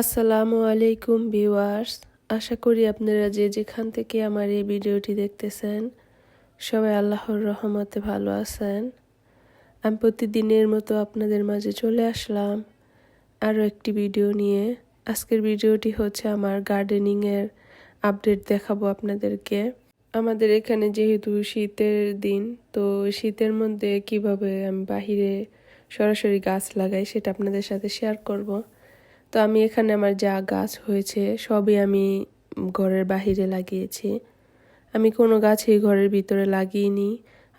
আসসালামু আলাইকুম ভিউয়ার্স। আশা করি আপনারা যে যেখান থেকে আমার এই ভিডিওটি দেখতেছেন, সবাই আল্লাহর রহমতে ভালো আছেন। আমি প্রতিদিনের মতো আপনাদের মাঝে চলে আসলাম আরও একটি ভিডিও নিয়ে। আজকের ভিডিওটি হচ্ছে আমার গার্ডেনিংয়ের আপডেট দেখাবো আপনাদেরকে। আমাদের এখানে যেহেতু শীতের দিন, তো শীতের মধ্যে কীভাবে আমি বাহিরে সরাসরি গাছ লাগাই সেটা আপনাদের সাথে শেয়ার করব। তো আমি এখানে আমার যা গাছ হয়েছে সবই আমি ঘরের বাহিরে লাগিয়েছি। আমি কোনো গাছই ঘরের ভিতরে লাগিয়েনি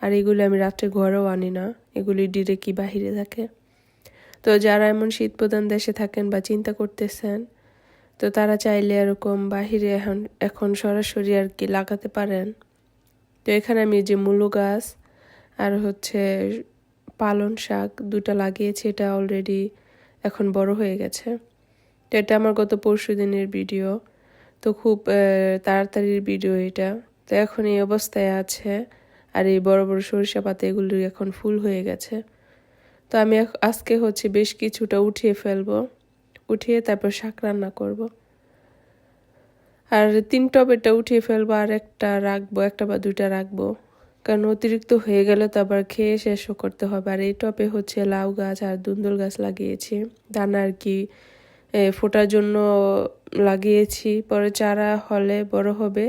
আর এগুলি আমি রাত্রে ঘরেও আনি না। এগুলি ডিরেক্টই বাহিরে থাকে। তো যারা এমন শীত প্রধান দেশে থাকেন বা চিন্তা করতেছেন, তো তারা চাইলে এরকম বাহিরে এখন এখন সরাসরি আর কি লাগাতে পারেন। তো এখানে আমি যে মূলো গাছ আর হচ্ছে পালন শাক দুটা লাগিয়েছি, এটা অলরেডি এখন বড় হয়ে গেছে। তো এটা আমার গত পরশু দিনের ভিডিও। তো খুব তাড়াতাড়ির ভিডিও এটা। তো এখন এই অবস্থায় আছে আর এই বড় বড় সরিষা পাতা এগুলি এখন ফুল হয়ে গেছে। তো আমি আজকে হচ্ছে বেশ কিছুটা উঠিয়ে ফেলব। উঠিয়ে তারপর শাক রান্না করব। আর তিন টবেরটা উঠিয়ে ফেলব আর একটা রাখব, একটা বা দুইটা রাখব। কারণ অতিরিক্ত হয়ে গেলে তো আবার খেয়ে শেষও করতে হবে। আর এই টপে হচ্ছে লাউ গাছ আর দুন্দল গাছ লাগিয়েছি। দানা আর কি ফোটার জন্য লাগিয়েছি। পরে চারা হলে বড় হবে,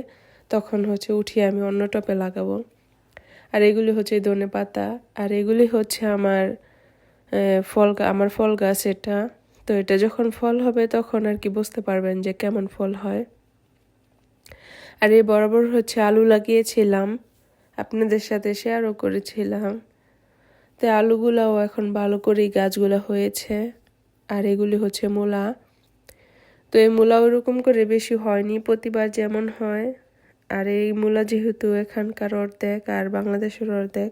তখন হচ্ছে উঠিয়ে আমি অন্য টপে লাগাবো। আর এগুলি হচ্ছে ধনে পাতা। আর এগুলি হচ্ছে আমার ফল আমার ফল গাছ এটা তো এটা যখন ফল হবে, তখন আর কি বুঝতে পারবেন যে কেমন ফল হয়। আর এই বরাবর হচ্ছে আলু লাগিয়েছিলাম। আপনাদের সাথে শেয়ারও করেছিলাম। তো আলুগুলাও এখন ভালো করেই গাছগুলো হয়েছে। আর এগুলি হচ্ছে মূলা। তো এই মূলা ওরকম করে বেশি হয়নি, প্রতিবার যেমন হয়। আর এই মূলা যেহেতু এখানকার অর্ধেক আর বাংলাদেশের অর্ধেক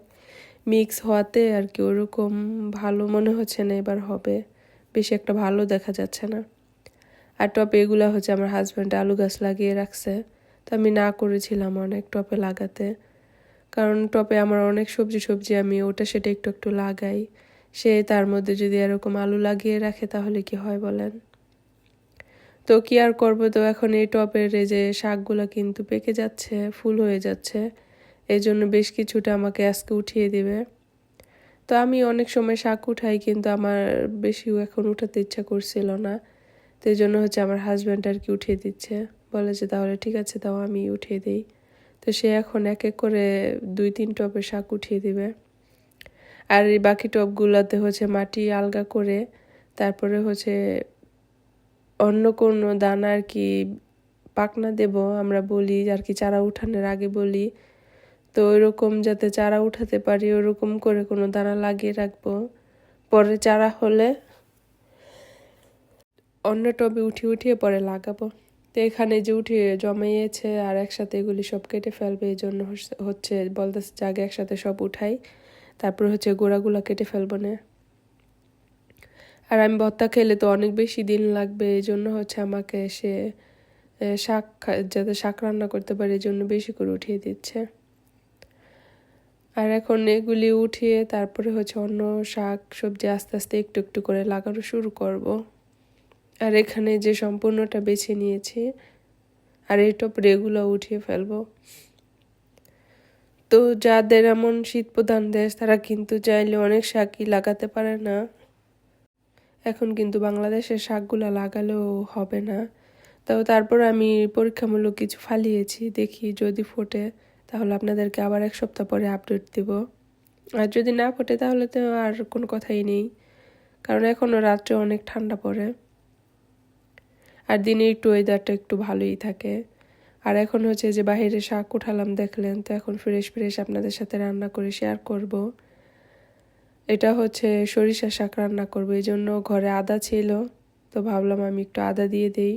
মিক্স হওয়াতে আর কি ওরকম ভালো মনে হচ্ছে না, এবার হবে। বেশি একটা ভালো দেখা যাচ্ছে না। আর টপে এগুলো হচ্ছে আমার হাজব্যান্ড আলু গাছ লাগিয়ে রাখছে। তো আমি না করেছিলাম অনেক টপে লাগাতে। কারণ টপে আমার অনেক সবজি সবজি আমি ওটা সেটা একটু একটু লাগাই। সে তার মধ্যে যদি এরকম আলু লাগিয়ে রাখে, তাহলে কি হয় বলেন? তো কি আর করব? তো এখন এই টপের যে শাকগুলো কিন্তু পেকে যাচ্ছে, ফুল হয়ে যাচ্ছে। এই জন্য বেশ কিছুটা আমাকে আজকে উঠিয়ে দিবে। তো আমি অনেক সময় শাক উঠাই, কিন্তু আমার বেশিও এখন উঠাতে ইচ্ছা করছিল না। তো এই জন্য হচ্ছে আমার হাজব্যান্ড আর কি উঠিয়ে দিচ্ছে। বলে যে, তাহলে ঠিক আছে তাও আমি উঠিয়ে দিই। তো সে এখন এক এক করে দুই, তিন টপের শাক উঠিয়ে দিবে। আর এই বাকি টপগুলোতে হচ্ছে মাটি আলগা করে তারপরে হচ্ছে অন্য কোনো দানা আর কি পাকনা দেব, আমরা বলি, আর কি চারা উঠানোর আগে বলি। তো ওইরকম যাতে চারা উঠাতে পারি, ওরকম করে কোনো দানা লাগিয়ে রাখব। পরে চারা হলে অন্য টবে উঠিয়ে উঠিয়ে পরে লাগাবো। তো এখানে যে উঠিয়ে জমাইয়েছে আর একসাথে এগুলি সব কেটে ফেলবে, এই জন্য হচ্ছে বলতেছে জাগে একসাথে সব উঠাই। তারপর হচ্ছে গোড়াগুলা কেটে ফেলব না। আর আমি ভত্তা খেলে তো অনেক বেশি দিন লাগবে এই জন্য হচ্ছে আমাকে সে শাক যাতে শাক রান্না করতে পারে এই জন্য বেশি করে উঠিয়ে দিচ্ছে। আর এখন এগুলি উঠিয়ে তারপরে হচ্ছে অন্য শাক সবজি আস্তে আস্তে একটু একটু করে লাগানো শুরু করব। আর এখানে যে সম্পূর্ণটা বেছে নিয়েছি, আর এই টপ রেগুলো উঠিয়ে ফেলব। তো যাদের এমন শীত প্রধান দেশ, তারা কিন্তু চাইলে অনেক শাকই লাগাতে পারে না। এখন কিন্তু বাংলাদেশের শাকগুলো লাগালেও হবে না। তো তারপর আমি পরীক্ষামূলক কিছু ফালিয়েছি, দেখি যদি ফোটে, তাহলে আপনাদেরকে আবার এক সপ্তাহ পরে আপডেট দেব। আর যদি না ফোটে, তাহলে তো আর কোনো কথাই নেই, কারণ এখনও রাত্রে অনেক ঠান্ডা পড়ে। আর দিনে একটু ওয়েদারটা একটু ভালোই থাকে। আর এখন হচ্ছে যে বাহিরে শাক উঠালাম দেখলেন, তো এখন ফ্রেশ ফ্রেশ আপনাদের সাথে রান্না করে শেয়ার করব। এটা হচ্ছে সরিষা শাক রান্না করব, এই জন্য ঘরে আদা ছিল, তো ভাবলাম আমি একটু আদা দিয়ে দেই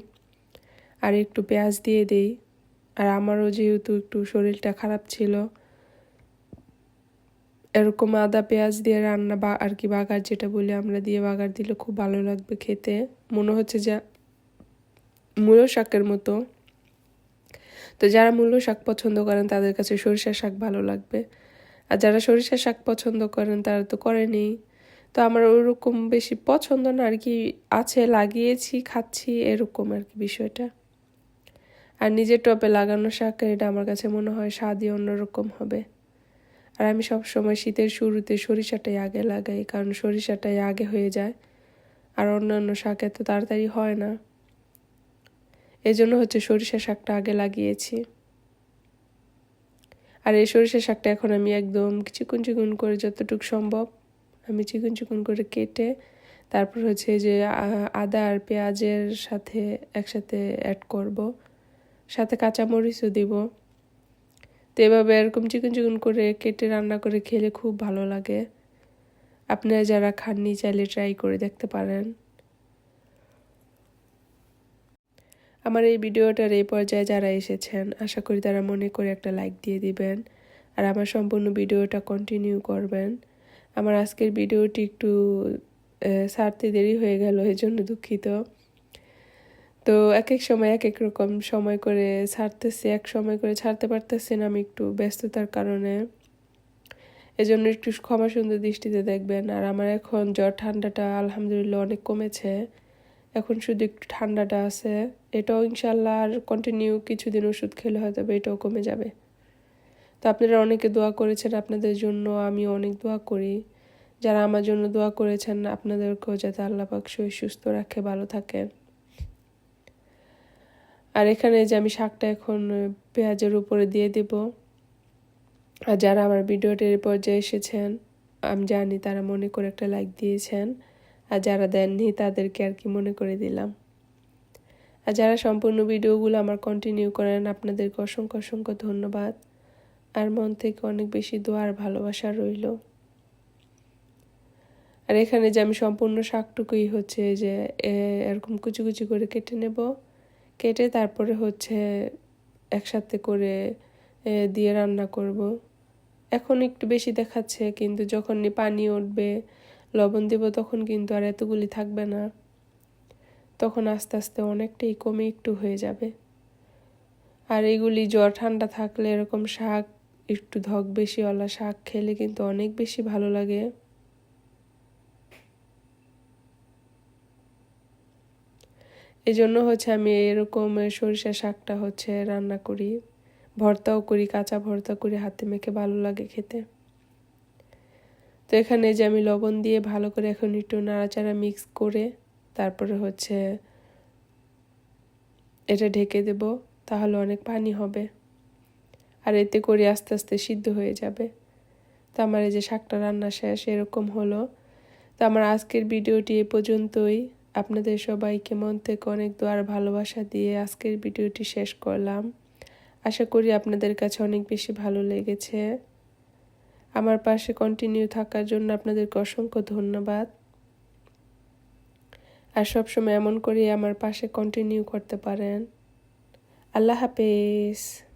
আর একটু পেঁয়াজ দিয়ে দেই। আর আমারও যেহেতু একটু শরীরটা খারাপ ছিল, এরকম আদা পেঁয়াজ দিয়ে রান্না বা আর কি বাগার যেটা বলি আমরা দিয়ে বাগার দিলে খুব ভালো লাগবে খেতে। মনে হচ্ছে যা মূলো শাকের মতো। তো যারা মূল্য শাক পছন্দ করেন, তাদের কাছে সরিষার শাক ভালো লাগবে। আর যারা সরিষার শাক পছন্দ করেন, তারা তো করেনি তো আমার ওরকম বেশি পছন্দ না, আর কি আছে, লাগিয়েছি, খাচ্ছি, এরকম আর কি বিষয়টা। আর নিজের টপে লাগানো শাক, এটা আমার কাছে মনে হয় স্বাদই অন্যরকম হবে। আর আমি সব সময় শীতের শুরুতে সরিষাটাই আগে লাগাই, কারণ সরিষাটাই আগে হয়ে যায়। আর অন্যান্য শাক এত তাড়াতাড়ি হয় না। এজন্য হচ্ছে সরিষা শাকটা আগে লাগিয়েছি। আর এই সরিষা শাকটা এখন আমি একদম চিকুন চিকুন করে যতটুকু সম্ভব আমি চিকুন চিকুন করে কেটে তারপর হচ্ছে যে আদা আর পেঁয়াজের সাথে একসাথে অ্যাড করব। সাথে কাঁচামরিচও দিব। তো এভাবে এরকম চিকন চিকন করে কেটে রান্না করে খেলে খুব ভালো লাগে। আপনারা যারা খাননি, চাইলে ট্রাই করে দেখতে পারেন। আমার এই ভিডিওটার এই পর্যায়ে যারা এসেছেন, আশা করি তারা মনে করে একটা লাইক দিয়ে দিবেন। আর আমার সম্পূর্ণ ভিডিওটা কন্টিনিউ করবেন। আমার আজকের ভিডিওটি একটু সারতে দেরি হয়ে গেল এই জন্য দুঃখিত। তো এক এক সময় এক এক রকম সময় করে ছাড়তেছি এক সময় করে ছাড়তে পারতেছি না আমি একটু ব্যস্ততার কারণে। এজন্য একটু ক্ষমা সুন্দর দৃষ্টিতে দেখবেন। আর আমার এখন জ্বর, ঠান্ডাটা আলহামদুলিল্লাহ অনেক কমেছে। এখন শুধু একটু ঠান্ডাটা আছে। এটাও ইনশাল্লাহ আর কন্টিনিউ কিছুদিন ওষুধ খেলে হয়তো এটাও কমে যাবে। তো আপনারা অনেকে দোয়া করেছেন আপনাদের জন্য আমি অনেক দোয়া করি। যারা আমার জন্য দোয়া করেছেন, আপনাদেরকেও যাতে আল্লাহ পাক সুস্থ রাখে, ভালো থাকেন। আর এখানে যে আমি শাকটা এখন পেঁয়াজের উপরে দিয়ে দেব। আর যারা আমার ভিডিওটির পর্যায়ে এসেছেন, আমি জানি তারা মনে করে একটা লাইক দিয়েছেন। আর যারা দেননি তাদেরকে আর কি মনে করে দিলাম। আর যারা সম্পূর্ণ ভিডিওগুলো আমার কন্টিনিউ করেন, আপনাদেরকে অসংখ্য অসংখ্য ধন্যবাদ। আর মন থেকে অনেক বেশি দোয়ার ভালোবাসা রইল। আর এখানে যে আমি সম্পূর্ণ শাকটুকুই হচ্ছে যে এরকম কুচি কুচি করে কেটে নেব। কেটে তারপরে হচ্ছে একসাথে করে দিয়ে রান্না করব। এখন একটু বেশি দেখাচ্ছে, কিন্তু যখন পানি উঠবে লবণ দেব, তখন কিন্তু আর এতগুলি থাকবে না। তখন আস্তে আস্তে অনেকটাই কমে একটু হয়ে যাবে। আর এগুলি জ্বর ঠান্ডা থাকলে এরকম শাক, একটু ধক বেশিওয়ালা শাক খেলে কিন্তু অনেক বেশি ভালো লাগে। এই জন্য হচ্ছে আমি এরকম সরিষা শাকটা হচ্ছে রান্না করি। ভর্তাও করি, কাঁচা ভর্তা করি, হাতে মেখে ভালো লাগে খেতে। তো এখানে যে আমি লবণ দিয়ে ভালো করে এখন একটু নাড়াচাড়া মিক্স করে তারপরে হচ্ছে এটা ঢেকে দেব, তাহলে অনেক পানি হবে। আর এতে করে আস্তে আস্তে সিদ্ধ হয়ে যাবে। তো আমার এই যে শাকটা রান্না শেষ, এরকম হলো। তো আমার আজকের ভিডিওটি এ পর্যন্তই। আপনাদের সবাইকে মন থেকে অনেক দোয়ার ভালোবাসা দিয়ে আজকের ভিডিওটি শেষ করলাম। আশা করি আপনাদের কাছে অনেক বেশি ভালো লেগেছে। আমার পাশে কন্টিনিউ থাকার জন্য আপনাদেরকে অসংখ্য ধন্যবাদ। আর সবসময় এমন করে আমার পাশে কন্টিনিউ করতে পারেন। আল্লাহ হাফেজ।